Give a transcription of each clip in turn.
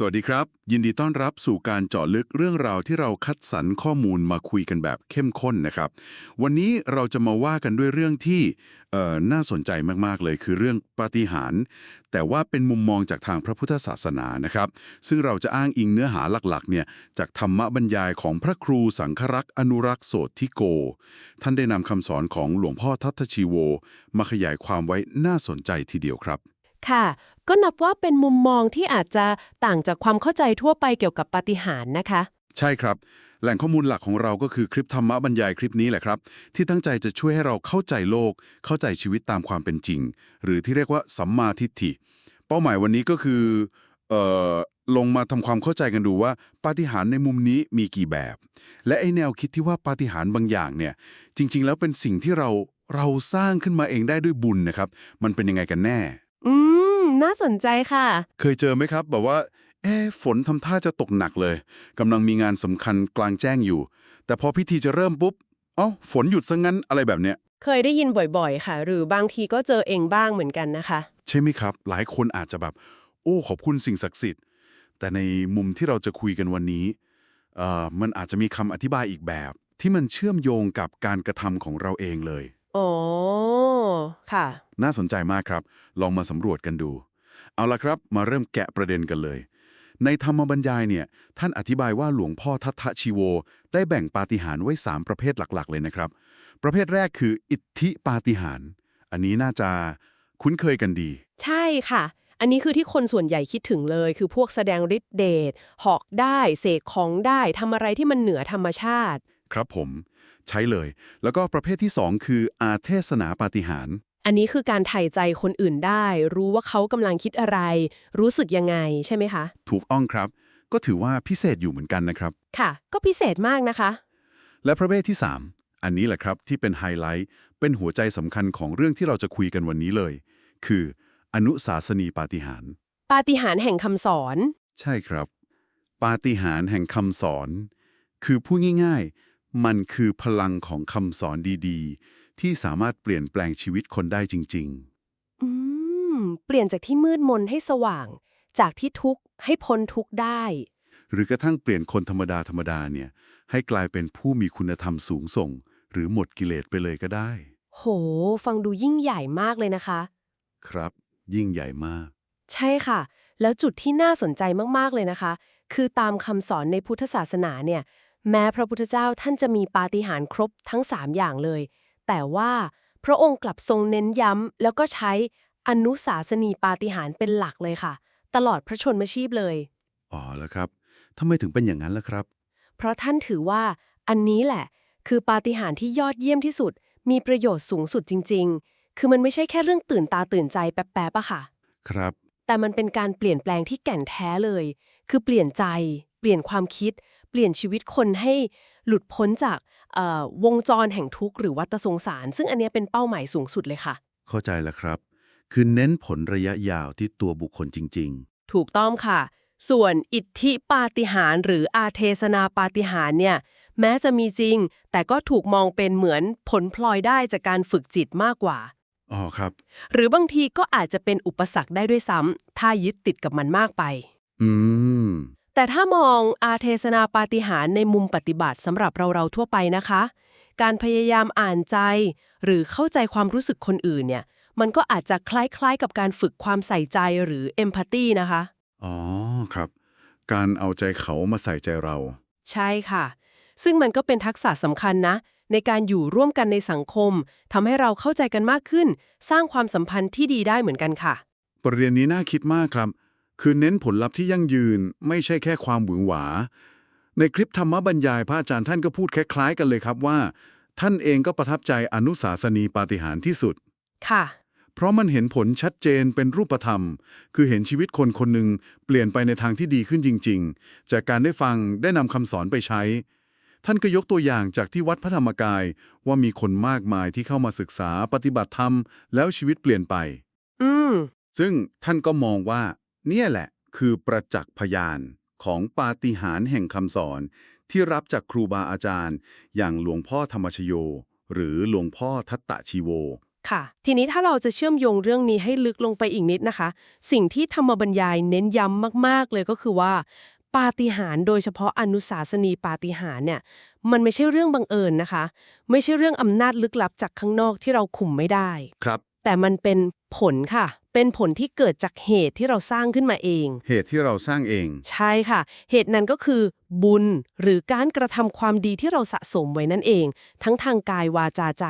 สวัสดีครับ ยินดีต้อนรับสู่การเจาะลึกเรื่องราวที่เราคัดสรรข้อมูลมาคุยกันแบบเข้มข้นนะครับ วันนี้เราจะมาว่ากันด้วยเรื่องที่น่าสนใจมากๆเลยคือเรื่องปาฏิหาริย์แต่ว่าเป็นมุมมองจากทางพระพุทธศาสนานะครับ ซึ่งเราจะอ้างอิงเนื้อหาหลักๆเนี่ยจากธรรมบรรยายของพระครูสังฆรักษ์อนุรักษ์โสติโก ท่านได้นำคำสอนของหลวงพ่อทัตชีโว มาขยายความไว้น่าสนใจทีเดียวครับค่ะ ก็นับว่าเป็นมุมมองที่อาจจะต่างจากความเข้าใจทั่วไปเกี่ยวกับปาฏิหาริย์นะคะ ใช่ครับ แหล่งข้อมูลหลักของเราก็คือคลิปธรรมบรรยายคลิปนี้แหละครับ ที่ตั้งใจจะช่วยให้เราเข้าใจโลก เข้าใจชีวิตตามความเป็นจริง หรือที่เรียกว่าสัมมาทิฏฐิ เป้าหมายวันนี้ก็คือเอ่อลงมาทำความเข้าใจกันดูว่าปาฏิหาริย์ในมุมนี้มีกี่แบบ และไอแนวคิดที่ว่าปาฏิหาริย์บางอย่างเนี่ย จริง ๆ แล้วเป็นสิ่งที่เราเราสร้างขึ้นมาเองได้ด้วยบุญนะครับ มันเป็นยังไงกันแน่ อืม น่าสนใจค่ะ เคยเจอไหมครับ แบบว่า เอ๊ะฝนทำท่าจะตกหนักเลยกำลังมีงานสำคัญกลางแจ้งอยู่ แต่พอพิธีจะเริ่มปุ๊บ เอ้า ฝนหยุดซะงั้นอะไรแบบเนี้ย เคยได้ยินบ่อยๆ ค่ะ หรือบางทีก็เจอเองบ้างเหมือนกันนะคะ ใช่ไหมครับ หลายคนอาจจะแบบ โอ้ ขอบคุณสิ่งศักดิ์สิทธิ์ แต่ในมุมที่เราจะคุยกันวันนี้เอ่อมันอาจจะมีคำอธิบายอีกแบบ ที่มันเชื่อมโยงกับการกระทำของเราเองเลย อ๋อ ค่ะ น่าสนใจมากครับ ลองมาสำรวจกันดู เอาละครับ มาเริ่มแกะประเด็นกันเลย ในธรรมบรรยายเนี่ย ท่านอธิบายว่าหลวงพ่อทัตทะชีโว ได้แบ่งปาฏิหาริย์ไว้ 3 ประเภทหลักๆ เลยนะครับ ประเภทแรกคือ อิทธิปาฏิหาริย์ อันนี้น่าจะคุ้นเคยกันดี ใช่ค่ะ อันนี้คือที่คนส่วนใหญ่คิดถึงเลย คือพวกแสดงฤทธิ์เดชหอกได้ เสกของได้ทำอะไรที่มันเหนือธรรมชาติ ครับผม ใช้เลย แล้วก็ประเภทที่ 2 คืออาเทศนาปาฏิหาริย์อันนี้คือการไถ่ใจคนอื่นได้ รู้ว่าเขากำลังคิดอะไร รู้สึกยังไงใช่ไหมคะ ถูกต้องครับ ก็ถือว่าพิเศษอยู่เหมือนกันนะครับ ค่ะ ก็พิเศษมากนะคะ และประเภทที่ 3 อันนี้แหละครับที่เป็นไฮไลท์เป็นหัวใจสำคัญของเรื่องที่เราจะคุยกันวันนี้เลย คือ อนุสาสนีปาฏิหาริย์ปาฏิหาริย์แห่งคำสอน ใช่ครับ ปาฏิหาริย์แห่งคำสอน คือพูดง่ายๆ มันคือพลังของคำสอนดีๆ ที่สามารถเปลี่ยนแปลงชีวิตคนได้จริงอืม เปลี่ยนจากที่มืดมนให้สว่าง จากที่ทุกข์ให้พ้นทุกข์ได้ๆหรือกระทั่งเปลี่ยนคนธรรมดาธรรมดาเนี่ย ให้กลายเป็นผู้มีคุณธรรมสูงส่ง หรือหมดกิเลสไปเลยก็ได้ โห ฟังดูยิ่งใหญ่มากเลยนะคะ ครับ ยิ่งใหญ่มาก ใช่ค่ะ แล้วจุดที่น่าสนใจมากๆเลยนะคะ คือตามคำสอนในพุทธศาสนาเนี่ย แม้พระพุทธเจ้าท่านจะมีปาฏิหาริย์ครบทั้ง 3 อย่างเลย แต่ว่าพระองค์กลับทรงเน้นย้ำ แล้วก็ใช้อนุสาสนีปาฏิหาริย์เป็นหลักเลยค่ะ ตลอดพระชนมชีพเลย อ๋อแล้วครับทำไมถึงเป็นอย่างนั้นล่ะครับ เพราะท่านถือว่าอันนี้แหละ คือปาฏิหาริย์ที่ยอดเยี่ยมที่สุด มีประโยชน์สูงสุดจริง ๆ คือมันไม่ใช่แค่เรื่องตื่นตาตื่นใจแป๊บๆอะค่ะ ครับ แต่มันเป็นการเปลี่ยนแปลงที่แก่นแท้เลย คือเปลี่ยนใจ เปลี่ยนความคิด เปลี่ยนชีวิตคนให้หลุดพ้นจากเอ่อวงจรแห่งทุกข์หรือวัฏสงสาร ซึ่งอันเนี้ยเป็นเป้าหมายสูงสุดเลยค่ะ เข้าใจแล้วครับ คือเน้นผลระยะยาวที่ตัวบุคคลจริงถูกต้องค่ะ ส่วนอิทธิปาฏิหาริย์หรืออาเทศนาปาฏิหาริย์เนี่ยแม้จะมีจริง แต่ก็ถูกมองเป็นเหมือนผลพลอยได้จากการฝึกจิตมากกว่าๆอ๋อครับ หรือบางทีก็อาจจะเป็นอุปสรรคได้ด้วยซ้ำถ้ายึดติดกับมันมากไป อืม แต่ถ้ามองอาเทศนาปาฏิหาริย์ในมุมปฏิบัติสำหรับเราเราๆทั่วไปนะคะ การพยายามอ่านใจ หรือเข้าใจความรู้สึกคนอื่นเนี่ย มันก็อาจจะคล้ายๆ กับการฝึกความใส่ใจหรือเอมพัตตีนะคะ อ๋อครับ การเอาใจเขามาใส่ใจเรา ใช่ค่ะ ซึ่งมันก็เป็นทักษะสำคัญนะ ในการอยู่ร่วมกันในสังคมทำให้เราเข้าใจกันมากขึ้น สร้างความสัมพันธ์ที่ดีได้เหมือนกันค่ะ ประเด็นนี้น่าคิดมากครับ คือเน้นผลลัพธ์ที่ยั่งยืนไม่ใช่แค่ความหวือหวา ในคลิปธรรมบรรยายพระอาจารย์ท่านก็พูดคล้ายๆ กันเลยครับว่า ท่านเองก็ประทับใจอนุสาสนีปาฏิหาริย์ที่สุด ค่ะ เพราะมันเห็นผลชัดเจนเป็นรูปธรรม คือเห็นชีวิตคนคนหนึ่งเปลี่ยนไปในทางที่ดีขึ้นจริง ๆ จากการได้ฟังได้นำคำสอนไปใช้ ท่านก็ยกตัวอย่างจากที่วัดพระธรรมกายว่ามีคนมากมายที่เข้ามาศึกษาปฏิบัติธรรม แล้วชีวิตเปลี่ยนไป อืมซึ่งท่านก็มองว่า เนี่ยแหละคือประจักษ์พยานของปาฏิหาริย์แห่งคำสอน ที่รับจากครูบาอาจารย์ อย่างหลวงพ่อธรรมชโย หรือหลวงพ่อทัตตะชีโว ค่ะ ทีนี้ถ้าเราจะเชื่อมโยงเรื่องนี้ให้ลึกลงไปอีกนิดนะคะ สิ่งที่ธรรมบรรยายเน้นย้ำมาก ๆ เลยก็คือว่า ปาฏิหาริย์โดยเฉพาะอนุสาสนีปาฏิหาริย์เนี่ย มันไม่ใช่เรื่องบังเอิญนะคะ ไม่ใช่เรื่องอำนาจลึกลับจากข้างนอกที่เราคุมไม่ได้ ครับ แต่มันเป็นผลค่ะ เป็นผลที่เกิดจากเหตุที่เราสร้างขึ้นมาเอง เหตุที่เราสร้างเอง ใช่ค่ะ เหตุนั้นก็คือบุญหรือการกระทำความดีที่เราสะสมไว้นั่นเอง ทั้งทางกายวาจาใจ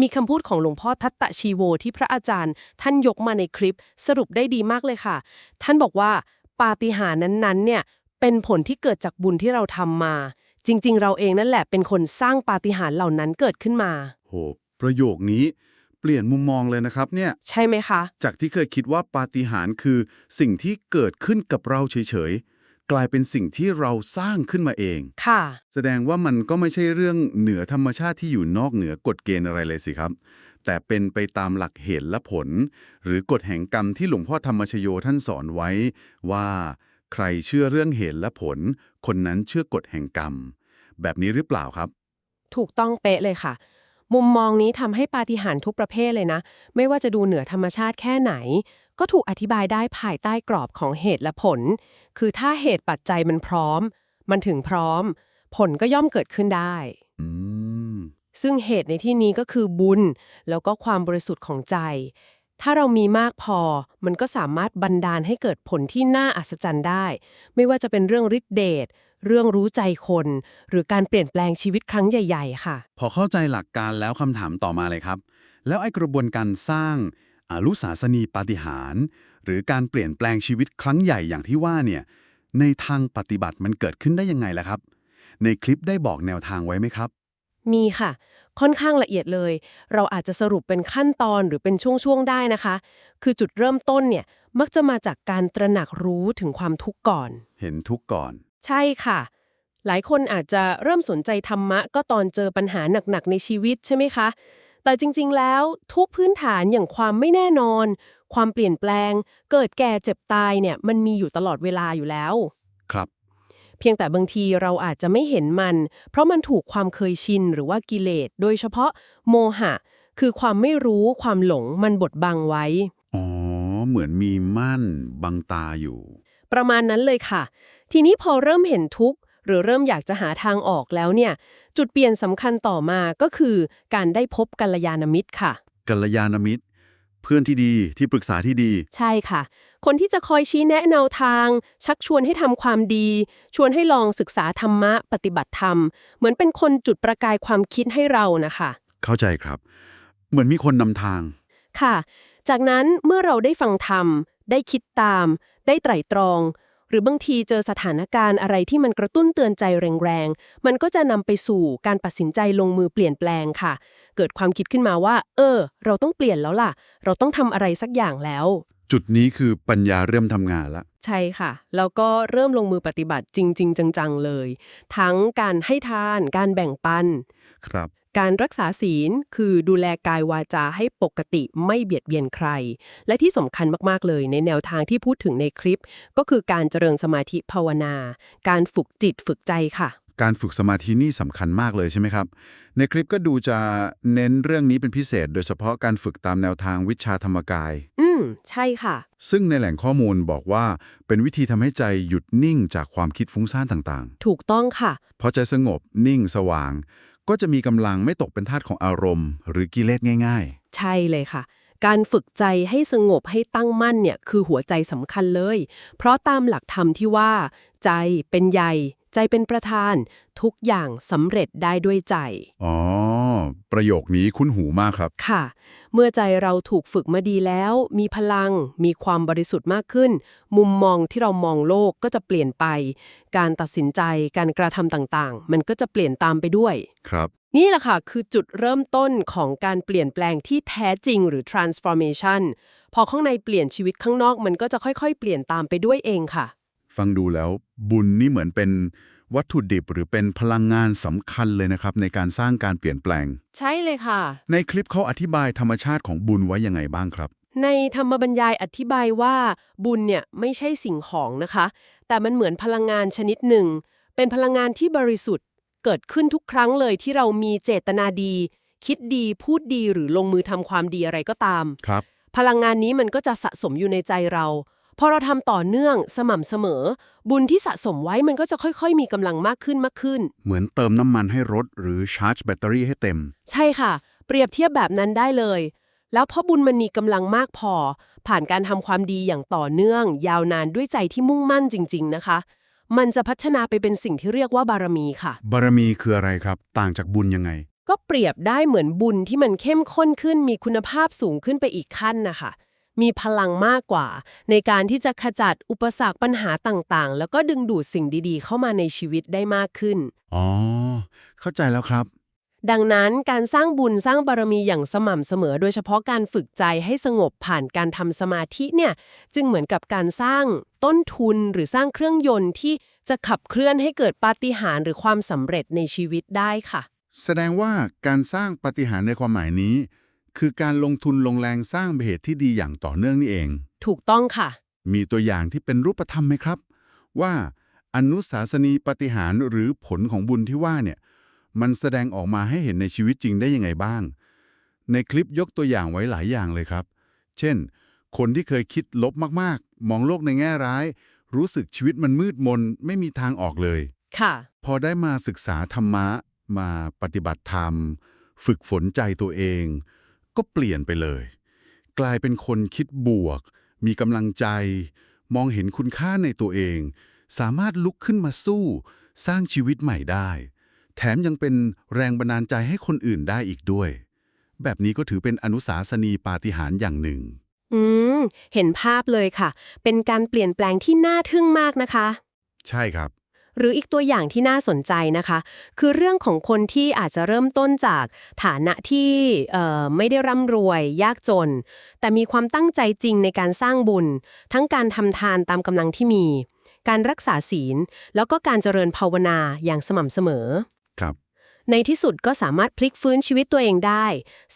มีคำพูดของหลวงพ่อทัตตะชีโวที่พระอาจารย์ ท่านยกมาในคลิปสรุปได้ดีมากเลยค่ะ ท่านบอกว่าปาฏิหาริย์นั้นๆเนี่ยเป็นผลที่เกิดจากบุญที่เราทำมา จริง ๆ เราเองนั่นแหละเป็นคนสร้างปาฏิหาริย์เหล่านั้นเกิดขึ้นมาโหประโยคนี้เป ลี่ยนมุมมองเลยนะครับเนี่ย ใช่ไหมคะ จากที่เคยคิดว่าปาฏิหาริย์คือสิ่งที่เกิดขึ้นกับเราเฉยๆ กลายเป็นสิ่งที่เราสร้างขึ้นมาเอง ค่ะ แสดงว่ามันก็ไม่ใช่เรื่องเหนือธรรมชาติที่อยู่นอกเหนือกฎเกณฑ์อะไรเลยสิครับ แต่เป็นไปตามหลักเหตุและผล หรือกฎแห่งกรรมที่หลวงพ่อธรรมชโยท่านสอนไว้ว่า ใครเชื่อเรื่องเหตุและผล คนนั้นเชื่อกฎแห่งกรรม แบบนี้หรือเปล่าครับ ถูกต้องเป๊ะเลยค่ะ มุมมองนี้ทำให้ปาฏิหาริย์ทุกประเภทเลยนะ ไม่ว่าจะดูเหนือธรรมชาติแค่ไหน ก็ถูกอธิบายได้ภายใต้กรอบของเหตุและผล คือถ้าเหตุปัจจัยมันพร้อม มันถึงพร้อม ผลก็ย่อมเกิดขึ้นได้อืมซึ่งเหตุในที่นี้ก็คือบุญ แล้วก็ความบริสุทธิ์ของใจ ถ้าเรามีมากพอ มันก็สามารถบันดาลให้เกิดผลที่น่าอัศจรรย์ได้ ไม่ว่าจะเป็นเรื่องฤทธิเดช เรื่องรู้ใจคน หรือการเปลี่ยนแปลงชีวิตครั้งใหญ่ ๆ ค่ะ พอเข้าใจหลักการแล้วคำถามต่อมาเลยครับ แล้วไอ้กระบวนการสร้างอารุสาสนีปาฏิหาริย์หรือการเปลี่ยนแปลงชีวิตครั้งใหญ่อย่างที่ว่าเนี่ยในทางปฏิบัติมันเกิดขึ้นได้ยังไงล่ะครับ ในคลิปได้บอกแนวทางไว้ไหมครับ มีค่ะ ค่อนข้างละเอียดเลย เราอาจจะสรุปเป็นขั้นตอนหรือเป็นช่วงๆได้นะคะ คือจุดเริ่มต้นเนี่ยมักจะมาจากการตระหนักรู้ถึงความทุกข์ก่อน เห็นทุกข์ก่อน ใช่ค่ะ หลายคนอาจจะเริ่มสนใจธรรมะ ก็ตอนเจอปัญหาหนักๆในชีวิตใช่ไหมคะ แต่จริงๆแล้วทุกพื้นฐานอย่างความไม่แน่นอน ความเปลี่ยนแปลง เกิดแก่เจ็บตายเนี่ยมันมีอยู่ตลอดเวลาอยู่แล้ว ครับ เพียงแต่บางทีเราอาจจะไม่เห็นมัน เพราะมันถูกความเคยชินหรือว่ากิเลส โดยเฉพาะโมหะ คือความไม่รู้ความหลงมันบดบังไว้ อ๋อ เหมือนมีม่านบังตาอยู่ ประมาณนั้นเลยค่ะ ทีนี้พอเริ่มเห็นทุกข์ หรือเริ่มอยากจะหาทางออกแล้วเนี่ย จุดเปลี่ยนสำคัญต่อมาก็คือการได้พบกัลยาณมิตรค่ะ กัลยาณมิตร เพื่อนที่ดีที่ปรึกษาที่ดี ใช่ค่ะ คนที่จะคอยชี้แนะแนวทาง ชักชวนให้ทำความดี ชวนให้ลองศึกษาธรรมะปฏิบัติธรรม เหมือนเป็นคนจุดประกายความคิดให้เรานะคะ เข้าใจครับ เหมือนมีคนนำทางค่ะ จากนั้นเมื่อเราได้ฟังธรรม ได้คิดตาม ได้ไตร่ตรอง หรือบางทีเจอสถานการณ์อะไรที่มันกระตุ้นเตือนใจแรงๆ มันก็จะนำไปสู่การตัดสินใจลงมือเปลี่ยนแปลงค่ะ เกิดความคิดขึ้นมาว่า เออ เราต้องเปลี่ยนแล้วล่ะ เราต้องทำอะไรสักอย่างแล้ว จุดนี้คือปัญญาเริ่มทำงานละ ใช่ค่ะ แล้วก็เริ่มลงมือปฏิบัติจริง ๆ จังๆเลย ทั้งการให้ทาน การแบ่งปัน ครับ การรักษาศีลคือดูแลกายวาจาให้ปกติไม่เบียดเบียนใคร และที่สำคัญมาก ๆ เลยในแนวทางที่พูดถึงในคลิป ก็คือการเจริญสมาธิภาวนา การฝึกจิตฝึกใจค่ะ การฝึกสมาธินี่สำคัญมากเลยใช่ไหมครับ ในคลิปก็ดูจะเน้นเรื่องนี้เป็นพิเศษ โดยเฉพาะการฝึกตามแนวทางวิชาธรรมกาย อืม ใช่ค่ะ ซึ่งในแหล่งข้อมูลบอกว่าเป็นวิธีทำให้ใจหยุดนิ่งจากความคิดฟุ้งซ่านต่างถูกต้องค่ะ ๆ พอใจสงบนิ่งสว่าง ก็จะมีกำลังไม่ตกเป็นทาสของอารมณ์ หรือกิเลสง่าย ใช่เลยค่ะ การฝึกใจให้สงบให้ตั้งมั่นเนี่ยคือหัวใจสำคัญเลย เพราะตามหลักธรรมที่ว่า ใจเป็นใหญ่ ใจเป็นประธาน ทุกอย่างสำเร็จได้ด้วยใจ ๆ อ๋อ ประโยคนี้คุ้นหูมากครับ ค่ะ เมื่อใจเราถูกฝึกมาดีแล้ว มีพลัง มีความบริสุทธิ์มากขึ้น มุมมองที่เรามองโลกก็จะเปลี่ยนไป การตัดสินใจการกระทำต่างๆ มันก็จะเปลี่ยนตามไปด้วย ครับ นี่แหละค่ะคือจุดเริ่มต้นของการเปลี่ยนแปลงที่แท้จริงหรือ transformation พอข้างในเปลี่ยนชีวิตข้างนอกมันก็จะค่อยๆ เปลี่ยนตามไปด้วยเองค่ะ ฟังดูแล้วบุญนี่เหมือนเป็น วัตถุดิบหรือเป็นพลังงานสำคัญเลยนะครับ ในการสร้างการเปลี่ยนแปลง ใช่เลยค่ะ ในคลิปเขาอธิบายธรรมชาติของบุญไว้ยังไงบ้างครับ ในธรรมบรรยายอธิบายว่าบุญเนี่ยไม่ใช่สิ่งของนะคะ แต่มันเหมือนพลังงานชนิดหนึ่ง เป็นพลังงานที่บริสุทธิ์ เกิดขึ้นทุกครั้งเลยที่เรามีเจตนาดี คิดดีพูดดีหรือลงมือทำความดีอะไรก็ตามครับ พลังงานนี้มันก็จะสะสมอยู่ในใจเรา พอเราทำต่อเนื่องสม่ำเสมอ บุญที่สะสมไว้มันก็จะค่อยๆ มีกำลังมากขึ้นมากขึ้น เหมือนเติมน้ำมันให้รถหรือชาร์จแบตเตอรี่ให้เต็ม ใช่ค่ะ เปรียบเทียบแบบนั้นได้เลย แล้วพอบุญมันมีกำลังมากพอ ผ่านการทำความดีอย่างต่อเนื่อง ยาวนานด้วยใจที่มุ่งมั่นจริง ๆ นะคะ มันจะพัฒนาไปเป็นสิ่งที่เรียกว่าบารมีค่ะ บารมีคืออะไรครับ ต่างจากบุญยังไง ก็เปรียบได้เหมือนบุญที่มันเข้มข้นขึ้นมีคุณภาพสูงขึ้นไปอีกขั้นนะคะ มีพลังมากกว่า ในการที่จะขจัดอุปสรรคปัญหาต่างๆ แล้วก็ดึงดูดสิ่งดีๆ เข้ามาในชีวิตได้มากขึ้น อ๋อ เข้าใจแล้วครับ ดังนั้นการสร้างบุญสร้างบารมีอย่างสม่ำเสมอ โดยเฉพาะการฝึกใจให้สงบผ่านการทำสมาธิเนี่ย จึงเหมือนกับการสร้างต้นทุนหรือสร้างเครื่องยนต์ที่จะขับเคลื่อนให้เกิดปาฏิหาริย์หรือความสำเร็จในชีวิตได้ค่ะ แสดงว่าการสร้างปาฏิหารย์ในความหมายนี้ คือการลงทุนลงแรงสร้างเหตุที่ดีอย่างต่อเนื่องนี่เอง ถูกต้องค่ะ มีตัวอย่างที่เป็นรูปธรรมไหมครับ ว่าอนุสาสนีปาฏิหารย์หรือผลของบุญที่ว่าเนี่ยมันแสดงออกมาให้เห็นในชีวิตจริงได้ยังไงบ้าง ในคลิปยกตัวอย่างไว้หลายอย่างเลยครับ เช่น คนที่เคยคิดลบมากๆ มองโลกในแง่ร้าย รู้สึกชีวิตมันมืดมนไม่มีทางออกเลย ค่ะ พอได้มาศึกษาธรรมะ มาปฏิบัติธรรม ฝึกฝนใจตัวเอง ก็เปลี่ยนไปเลย กลายเป็นคนคิดบวก มีกำลังใจ มองเห็นคุณค่าในตัวเอง สามารถลุกขึ้นมาสู้ สร้างชีวิตใหม่ได้ แถมยังเป็นแรงบันดาลใจให้คนอื่นได้อีกด้วย แบบนี้ก็ถือเป็นอนุสาสนีปาฏิหาริย์อย่างหนึ่ง อืม เห็นภาพเลยค่ะ เป็นการเปลี่ยนแปลงที่น่าทึ่งมากนะคะ ใช่ครับ หรืออีกตัวอย่างที่น่าสนใจนะคะ คือเรื่องของคนที่อาจจะเริ่มต้นจากฐานะที่ไม่ได้ร่ำรวยยากจน แต่มีความตั้งใจจริงในการสร้างบุญ ทั้งการทำทานตามกำลังที่มี การรักษาศีล แล้วก็การเจริญภาวนาอย่างสม่ำเสมอ ครับ ในที่สุดก็สามารถพลิกฟื้นชีวิตตัวเองได้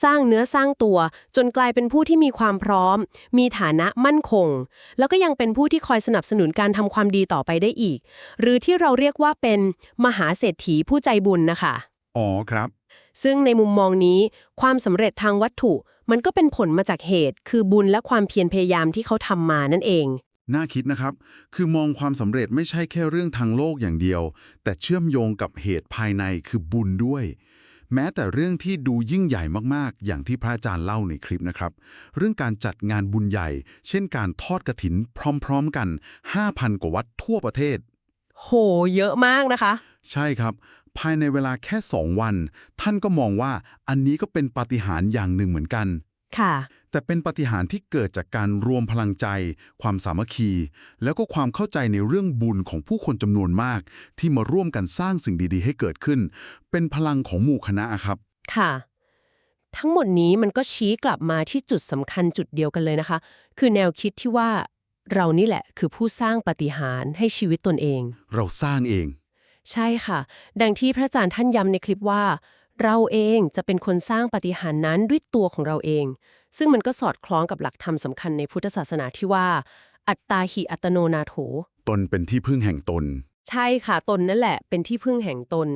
สร้างเนื้อสร้างตัว จนกลายเป็นผู้ที่มีความพร้อม มีฐานะมั่นคง แล้วก็ยังเป็นผู้ที่คอยสนับสนุนการทำความดีต่อไปได้อีก หรือที่เราเรียกว่าเป็นมหาเศรษฐีผู้ใจบุญนะคะ อ๋อครับ ซึ่งในมุมมองนี้ ความสำเร็จทางวัตถุ มันก็เป็นผลมาจากเหตุ คือบุญและความเพียรพยายามที่เขาทำมานั่นเอง น่าคิดนะครับ คือมองความสำเร็จไม่ใช่แค่เรื่องทางโลกอย่างเดียว แต่เชื่อมโยงกับเหตุภายในคือบุญด้วย แม้แต่เรื่องที่ดูยิ่งใหญ่มากๆ อย่างที่พระอาจารย์เล่าในคลิปนะครับ เรื่องการจัดงานบุญใหญ่ เช่นการทอดกระถินพร้อมๆกัน 5,000 กว่าวัดทั่วประเทศ โห เยอะมากนะคะ ใช่ครับ ภายในเวลาแค่2วัน ท่านก็มองว่าอันนี้ก็เป็นปาฏิหาริย์อย่างหนึ่งเหมือนกัน ค่ะ แต่เป็นปาฏิหาริย์ที่เกิดจากการรวมพลังใจ ความสามัคคี แล้วก็ความเข้าใจในเรื่องบุญของผู้คนจำนวนมาก ที่มาร่วมกันสร้างสิ่งดีๆ ให้เกิดขึ้น เป็นพลังของหมู่คณะครับ ค่ะ ทั้งหมดนี้มันก็ชี้กลับมาที่จุดสำคัญจุดเดียวกันเลยนะคะ คือแนวคิดที่ว่าเรานี่แหละคือผู้สร้างปาฏิหารย์ให้ชีวิตตนเอง เราสร้างเอง ใช่ค่ะ ดังที่พระอาจารย์ท่านย้ำในคลิปว่า เราเองจะเป็นคนสร้างปาฏิหารย์นั้นด้วยตัวของเราเอง ซึ่งมันก็สอดคล้องกับหลักธรรมสำคัญในพุทธศาสนาที่ว่า อัตตาหิอัตโนนาโถ ตนเป็นที่พึ่งแห่งตน ใช่ค่ะตนนั่นแหละ เป็นที่พึ่งแห่งตน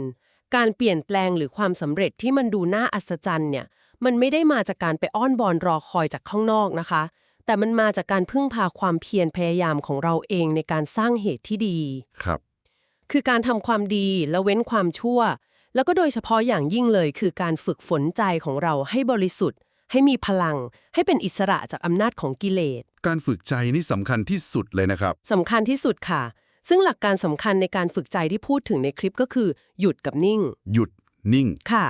การเปลี่ยนแปลงหรือความสำเร็จที่มันดูน่าอัศจรรย์เนี่ย มันไม่ได้มาจากการไปอ้อนบอนรอคอยจากข้างนอกนะคะ แต่มันมาจากการพึ่งพาความเพียรพยายามของเราเองในการสร้างเหตุที่ดี ครับ คือการทำความดีและเว้นความชั่ว แล้วก็โดยเฉพาะอย่างยิ่งเลยคือการฝึกฝนใจของเราให้บริสุทธิ์ ให้มีพลัง ให้เป็นอิสระจากอำนาจของกิเลส การฝึกใจนี่สำคัญที่สุดเลยนะครับ สำคัญที่สุดค่ะ ซึ่งหลักการสำคัญในการฝึกใจที่พูดถึงในคลิปก็คือ หยุดกับนิ่ง หยุดนิ่ง ค่ะ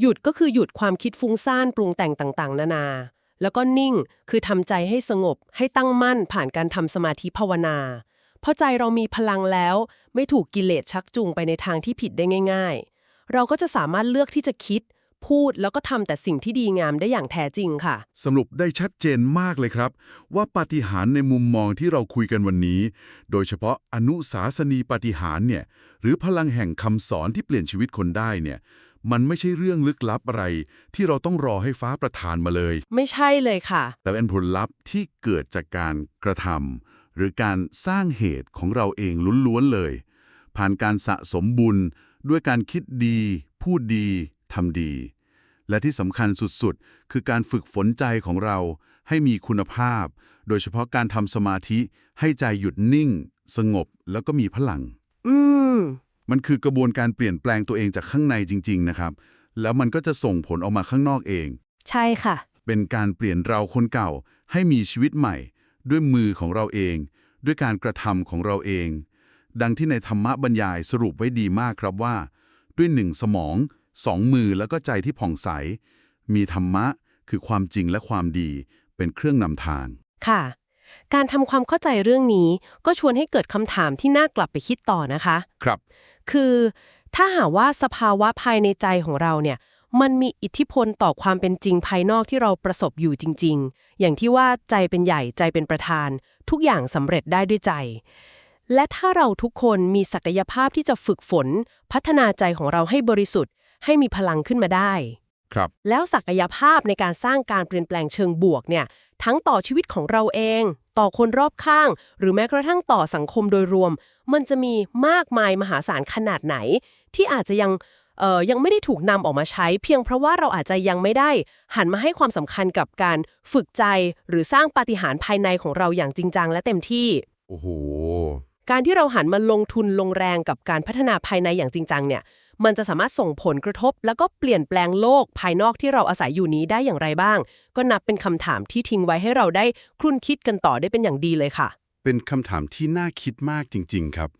หยุดก็คือหยุดความคิดฟุ้งซ่านปรุงแต่งต่างๆ นานา แล้วก็นิ่ง คือทำใจให้สงบ ให้ตั้งมั่นผ่านการทำสมาธิภาวนาพอใจเรามีพลังแล้ว ไม่ถูกกิเลสชักจูงไปในทางที่ผิดได้ง่าย ๆ เราก็จะสามารถเลือกที่จะคิด พูดแล้วก็ทำแต่สิ่งที่ดีงามได้อย่างแท้จริงค่ะ สรุปได้ชัดเจนมากเลยครับ ว่าปาฏิหาริย์ในมุมมองที่เราคุยกันวันนี้ โดยเฉพาะอนุสาสนีปาฏิหาริย์เนี่ยหรือพลังแห่งคำสอนที่เปลี่ยนชีวิตคนได้เนี่ยมันไม่ใช่เรื่องลึกลับอะไร ที่เราต้องรอให้ฟ้าประทานมาเลย ไม่ใช่เลยค่ะ แต่เป็นผลลัพธ์ที่เกิดจากการกระทำหรือการสร้างเหตุของเราเองล้วนๆเลย ผ่านการสะสมบุญด้วยการคิดดี พูดดี ทำดี และที่สำคัญสุดๆ คือการฝึกฝนใจของเราให้มีคุณภาพ โดยเฉพาะการทำสมาธิให้ใจหยุดนิ่ง สงบแล้วก็มีพลัง อืม มันคือกระบวนการเปลี่ยนแปลงตัวเองจากข้างในจริง ๆ นะครับ แล้วมันก็จะส่งผลออกมาข้างนอกเอง ใช่ค่ะ เป็นการเปลี่ยนเราคนเก่าให้มีชีวิตใหม่ ด้วยมือของเราเอง ด้วยการกระทำของเราเอง ดังที่ในธรรมบรรยายสรุปไว้ดีมากครับว่า ด้วยหนึ่งสมอง สองมือแล้วก็ใจที่ผ่องใส มีธรรมะ คือความจริงและความดีเป็นเครื่องนำทาง ค่ะ การทำความเข้าใจเรื่องนี้ก็ชวนให้เกิดคำถามที่น่ากลับไปคิดต่อนะคะ ครับ คือถ้าหากว่าสภาวะภายในใจของเราเนี่ย มันมีอิทธิพลต่อความเป็นจริงภายนอกที่เราประสบอยู่จริง ๆ อย่างที่ว่าใจเป็นใหญ่ใจเป็นประธาน ทุกอย่างสำเร็จได้ด้วยใจ และถ้าเราทุกคนมีศักยภาพที่จะฝึกฝน พัฒนาใจของเราให้บริสุทธิ์ ให้มีพลังขึ้นมาได้ ครับ แล้วศักยภาพในการสร้างการเปลี่ยนแปลงเชิงบวกเนี่ย ทั้งต่อชีวิตของเราเอง ต่อคนรอบข้าง หรือแม้กระทั่งต่อสังคมโดยรวม มันจะมีมากมายมหาศาลขนาดไหน ที่อาจจะยังเอ่อยังไม่ได้ถูกนำออกมาใช้ เพียงเพราะว่าเราอาจจะยังไม่ได้หันมาให้ความสำคัญกับการฝึกใจ หรือสร้างปาฏิหาริย์ภายในของเราอย่างจริงจังและเต็มที่ โอ้โห การที่เราหันมาลงทุนลงแรงกับการพัฒนาภายในอย่างจริงจังเนี่ย มันจะสามารถส่งผลกระทบ แล้วก็เปลี่ยนแปลงโลกภายนอกที่เราอาศัยอยู่นี้ได้อย่างไรบ้าง ก็นับเป็นคำถามที่ทิ้งไว้ให้เราได้ครุ่นคิดกันต่อได้เป็นอย่างดีเลยค่ะ เป็นคำถามที่น่าคิดมากจริง ๆ ครับ